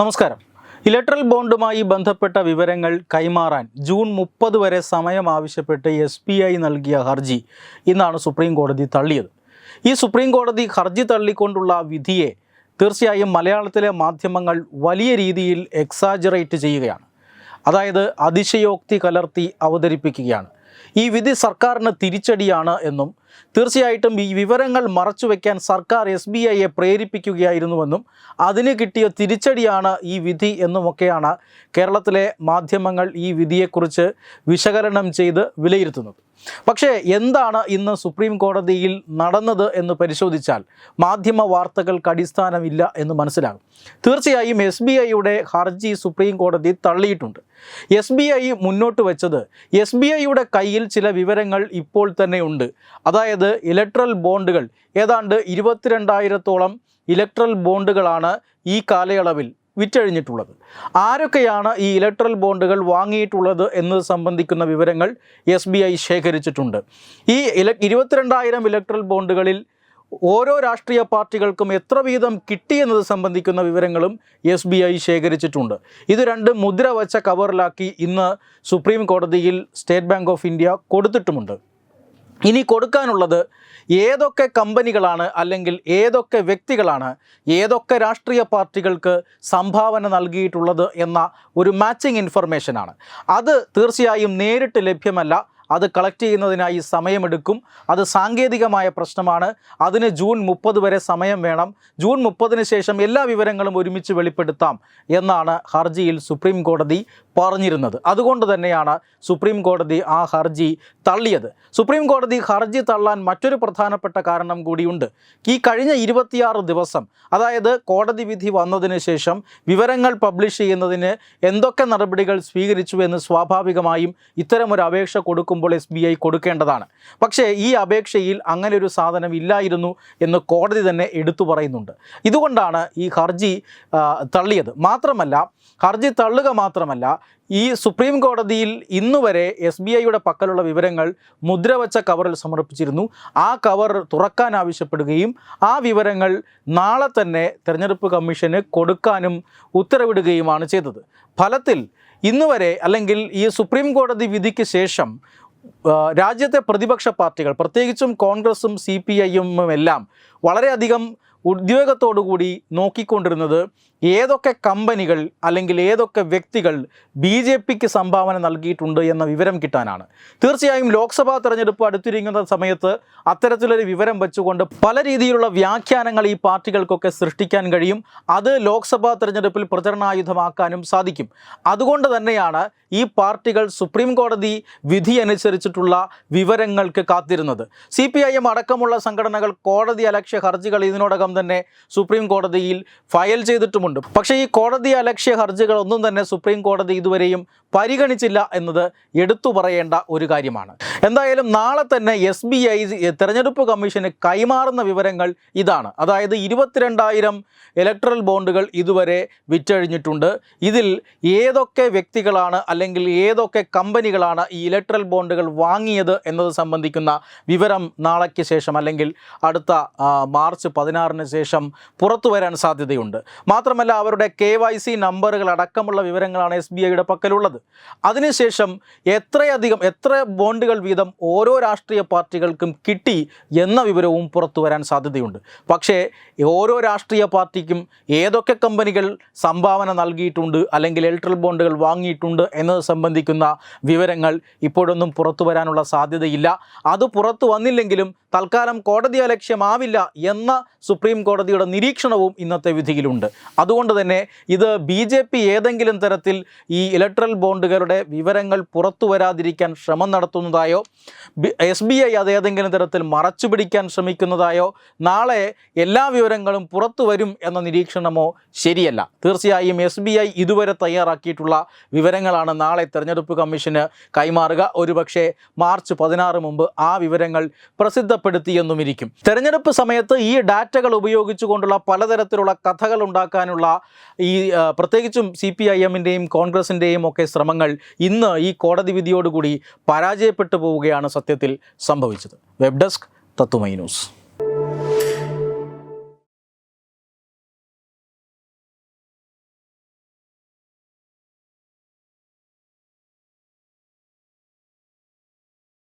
നമസ്കാരം. ഇലക്ട്രൽ ബോണ്ടുമായി ബന്ധപ്പെട്ട വിവരങ്ങൾ കൈമാറാൻ ജൂൺ മുപ്പത് വരെ സമയം ആവശ്യപ്പെട്ട് എസ് ബി ഐ നൽകിയ ഹർജി ഇന്നാണ് സുപ്രീം കോടതി തള്ളിയത്. ഈ സുപ്രീം കോടതി ഹർജി തള്ളിക്കൊണ്ടുള്ള വിധിയെ തീർച്ചയായും മലയാളത്തിലെ മാധ്യമങ്ങൾ വലിയ രീതിയിൽ എക്സാജറേറ്റ് ചെയ്യുകയാണ്. അതായത് അതിശയോക്തി കലർത്തി അവതരിപ്പിക്കുകയാണ്. ഈ വിധി സർക്കാരിന് തിരിച്ചടിയാണ് എന്നും തീർച്ചയായിട്ടും ഈ വിവരങ്ങൾ മറച്ചുവെക്കാൻ സർക്കാർ എസ് ബി ഐയെ പ്രേരിപ്പിക്കുകയായിരുന്നുവെന്നും അതിന് കിട്ടിയ തിരിച്ചടിയാണ് ഈ വിധി എന്നുമൊക്കെയാണ് കേരളത്തിലെ മാധ്യമങ്ങൾ ഈ വിധിയെക്കുറിച്ച് വിശകലനം ചെയ്ത് വിലയിരുത്തുന്നത്. പക്ഷേ എന്താണ് ഇന്ന് സുപ്രീം കോടതിയിൽ നടന്നത് എന്ന് പരിശോധിച്ചാൽ മാധ്യമ വാർത്തകൾക്ക് അടിസ്ഥാനമില്ല എന്ന് മനസ്സിലാകും. തീർച്ചയായും എസ് ബി ഐയുടെ ഹർജി സുപ്രീം കോടതി തള്ളിയിട്ടുണ്ട്. എസ് ബി ഐ മുന്നോട്ട് വെച്ചത് എസ് ബി ഐയുടെ കയ്യിൽ ചില വിവരങ്ങൾ ഇപ്പോൾ തന്നെ ഉണ്ട്. അതായത് ഇലക്ട്രൽ ബോണ്ടുകൾ. ഏതാണ്ട് ഇരുപത്തിരണ്ടായിരത്തോളം ഇലക്ട്രൽ ബോണ്ടുകളാണ് ഈ കാലയളവിൽ വിറ്റഴിഞ്ഞിട്ടുള്ളത്. ആരൊക്കെയാണ് ഈ ഇലക്ട്രൽ ബോണ്ടുകൾ വാങ്ങിയിട്ടുള്ളത് എന്നത് സംബന്ധിക്കുന്ന വിവരങ്ങൾ എസ് ബി ഐ ശേഖരിച്ചിട്ടുണ്ട്. ഈ ഇല ഇരുപത്തിരണ്ടായിരം ഇലക്ട്രൽ ബോണ്ടുകളിൽ ഓരോ രാഷ്ട്രീയ പാർട്ടികൾക്കും എത്ര വീതം കിട്ടിയെന്നത് സംബന്ധിക്കുന്ന വിവരങ്ങളും എസ് ബി ഐ ശേഖരിച്ചിട്ടുണ്ട്. ഇത് രണ്ട് മുദ്ര വച്ച കവറിലാക്കി ഇന്ന് സുപ്രീം കോടതിയിൽ സ്റ്റേറ്റ് ബാങ്ക് ഓഫ് ഇന്ത്യ കൊടുത്തിട്ടുമുണ്ട്. ഇനി കൊടുക്കാനുള്ളത് ഏതൊക്കെ കമ്പനികളാണ് അല്ലെങ്കിൽ ഏതൊക്കെ വ്യക്തികളാണ് ഏതൊക്കെ രാഷ്ട്രീയ പാർട്ടികൾക്ക് സംഭാവന നൽകിയിട്ടുള്ളത് എന്ന ഒരു മാച്ചിങ് ഇൻഫർമേഷനാണ് അത് തീർച്ചയായും നേരിട്ട് ലഭ്യമല്ല അത് കളക്ട് ചെയ്യുന്നതിനായി സമയമെടുക്കും അത് സാങ്കേതികമായ പ്രശ്നമാണ്. അതിന് ജൂൺ മുപ്പത് വരെ സമയം വേണം. ജൂൺ മുപ്പതിന് ശേഷം എല്ലാ വിവരങ്ങളും ഒരുമിച്ച് വെളിപ്പെടുത്താം എന്നാണ് ഹർജിയിൽ സുപ്രീം കോടതി പറഞ്ഞിരുന്നത്. അതുകൊണ്ട് തന്നെയാണ് സുപ്രീം കോടതി ആ ഹർജി തള്ളിയത്. സുപ്രീം കോടതി ഹർജി തള്ളാൻ മറ്റൊരു പ്രധാനപ്പെട്ട കാരണം കൂടിയുണ്ട്. ഈ കഴിഞ്ഞ ഇരുപത്തിയാറ് ദിവസം അതായത് കോടതി വിധി വന്നതിന് ശേഷം വിവരങ്ങൾ പബ്ലിഷ് ചെയ്യുന്നതിന് എന്തൊക്കെ നടപടികൾ സ്വീകരിച്ചു എന്ന് സ്വാഭാവികമായും ഇത്തരമൊരു അപേക്ഷ കൊടുക്കുമ്പോൾ എസ് ബി ഐ കൊടുക്കേണ്ടതാണ്. പക്ഷേ ഈ അപേക്ഷയിൽ അങ്ങനെ ഒരു സാധനം ഇല്ലായിരുന്നു എന്ന് കോടതി തന്നെ എടുത്തു പറയുന്നുണ്ട്. ഇതുകൊണ്ടാണ് ഈ ഹർജി തള്ളിയത്. മാത്രമല്ല ഹർജി തള്ളുക മാത്രമല്ല ഈ സുപ്രീം കോടതിയിൽ ഇന്ന് വരെ എസ് ബി ഐയുടെ പക്കലുള്ള വിവരങ്ങൾ മുദ്രവച്ച കവറിൽ സമർപ്പിച്ചിരുന്നു. ആ കവർ തുറക്കാൻ ആവശ്യപ്പെടുകയും ആ വിവരങ്ങൾ നാളെ തന്നെ തെരഞ്ഞെടുപ്പ് കമ്മീഷന് കൊടുക്കാനും ഉത്തരവിടുകയുമാണ് ചെയ്തത്. ഫലത്തിൽ ഇന്നുവരെ അല്ലെങ്കിൽ ഈ സുപ്രീം കോടതി വിധിക്ക് ശേഷം രാജ്യത്തെ പ്രതിപക്ഷ പാർട്ടികൾ പ്രത്യേകിച്ചും കോൺഗ്രസും സി പി ഐയും എല്ലാം വളരെയധികം ഉദ്യോഗത്തോടുകൂടി നോക്കിക്കൊണ്ടിരുന്നത് ഏതൊക്കെ കമ്പനികൾ അല്ലെങ്കിൽ ഏതൊക്കെ വ്യക്തികൾ ബി ജെ പിക്ക് സംഭാവന നൽകിയിട്ടുണ്ട് എന്ന വിവരം കിട്ടാനാണ്. തീർച്ചയായും ലോക്സഭാ തെരഞ്ഞെടുപ്പ് അടുത്തിരിക്കുന്ന സമയത്ത് അത്തരത്തിലൊരു വിവരം വെച്ചുകൊണ്ട് പല രീതിയിലുള്ള വ്യാഖ്യാനങ്ങൾ ഈ പാർട്ടികൾക്കൊക്കെ സൃഷ്ടിക്കാൻ കഴിയും. അത് ലോക്സഭാ തെരഞ്ഞെടുപ്പിൽ പ്രചരണായുധമാക്കാനും സാധിക്കും. അതുകൊണ്ട് തന്നെയാണ് ഈ പാർട്ടികൾ സുപ്രീം കോടതി വിധി അനുസരിച്ചിട്ടുള്ള വിവരങ്ങൾക്ക് കാത്തിരുന്നത്. സി പി ഐ എം അടക്കമുള്ള സംഘടനകൾ കോടതി അലക്ഷ്യ ഹർജികൾ ഇതിനോടകം തന്നെ സുപ്രീം കോടതിയിൽ ഫയൽ ചെയ്തിട്ടുമുണ്ട്. പക്ഷേ ഈ കോടതി അലക്ഷ്യ ഹർജികൾ ഒന്നും തന്നെ സുപ്രീം കോടതി ഇതുവരെയും പരിഗണിച്ചില്ല എന്നത് എടുത്തു പറയേണ്ട ഒരു കാര്യമാണ്. എന്തായാലും നാളെ തന്നെ എസ് ബി ഐ തെരഞ്ഞെടുപ്പ് കമ്മീഷന് കൈമാറുന്ന വിവരങ്ങൾ ഇതാണ്. അതായത് ഇരുപത്തിരണ്ടായിരം ഇലക്ട്രൽ ബോണ്ടുകൾ ഇതുവരെ വിറ്റഴിഞ്ഞിട്ടുണ്ട്. ഇതിൽ ഏതൊക്കെ വ്യക്തികളാണ് അല്ലെങ്കിൽ ഏതൊക്കെ കമ്പനികളാണ് ഈ ഇലക്ട്രൽ ബോണ്ടുകൾ വാങ്ങിയത് എന്നത് സംബന്ധിക്കുന്ന വിവരം നാളയ്ക്ക് ശേഷം അല്ലെങ്കിൽ അടുത്ത മാർച്ച് പതിനാറിന് ശേഷം പുറത്തു വരാൻ സാധ്യതയുണ്ട്. മാത്രമല്ല അവരുടെ കെ വൈ സി നമ്പറുകൾ അടക്കമുള്ള വിവരങ്ങളാണ് എസ് ബി ഐയുടെ പക്കലുള്ളത്. അതിനുശേഷം എത്രയധികം എത്ര ബോണ്ടുകൾ വീതം ഓരോ രാഷ്ട്രീയ പാർട്ടികൾക്കും കിട്ടി എന്ന വിവരവും പുറത്തു വരാൻ സാധ്യതയുണ്ട്. പക്ഷേ ഓരോ രാഷ്ട്രീയ പാർട്ടിക്കും ഏതൊക്കെ കമ്പനികൾ സംഭാവന നൽകിയിട്ടുണ്ട് അല്ലെങ്കിൽ ഇലക്ട്രൽ ബോണ്ടുകൾ വാങ്ങിയിട്ടുണ്ട് എന്നത് സംബന്ധിക്കുന്ന വിവരങ്ങൾ ഇപ്പോഴൊന്നും പുറത്തു വരാനുള്ള സാധ്യതയില്ല. അത് പുറത്തു വന്നില്ലെങ്കിലും തൽക്കാലം കോടതി അലക്ഷ്യമാവില്ല എന്ന സുപ്രീം കോടതിയുടെ നിരീക്ഷണവും ഇന്നത്തെ വിധിയിലുണ്ട്. അതുകൊണ്ട് തന്നെ ഇത് ബി ജെ പി ഏതെങ്കിലും തരത്തിൽ ഈ ഇലക്ട്രൽ ബോണ്ടുകളുടെ വിവരങ്ങൾ പുറത്തു വരാതിരിക്കാൻ ശ്രമം നടത്തുന്നതായോ എസ് ബി ഐ അത് ഏതെങ്കിലും തരത്തിൽ മറച്ചു പിടിക്കാൻ ശ്രമിക്കുന്നതായോ നാളെ എല്ലാ വിവരങ്ങളും പുറത്തു വരും എന്ന നിരീക്ഷണമോ ശരിയല്ല. തീർച്ചയായും എസ് ബി ഐ ഇതുവരെ തയ്യാറാക്കിയിട്ടുള്ള വിവരങ്ങളാണ് നാളെ തെരഞ്ഞെടുപ്പ് കമ്മീഷന് കൈമാറുക. ഒരുപക്ഷെ മാർച്ച് പതിനാറ് മുമ്പ് ആ വിവരങ്ങൾ പ്രസിദ്ധപ്പെടുത്തിയെന്നുമിരിക്കും. തെരഞ്ഞെടുപ്പ് സമയത്ത് ഈ ഡാറ്റകൾ ഉപയോഗിച്ചുകൊണ്ടുള്ള പലതരത്തിലുള്ള കഥകൾ ഉണ്ടാക്കാനുള്ള ഈ ആ, പ്രത്യേകിച്ചും സി പി ഐ എമ്മിന്റെയും കോൺഗ്രസിന്റെയും ഒക്കെ ശ്രമങ്ങൾ ഇന്ന് ഈ കോടതി വിധിയോടുകൂടി പരാജയപ്പെട്ടു പോവുകയാണ് സത്യത്തിൽ സംഭവിച്ചത്. വെബ് ഡെസ്ക് തത്തുമൈ ന്യൂസ്.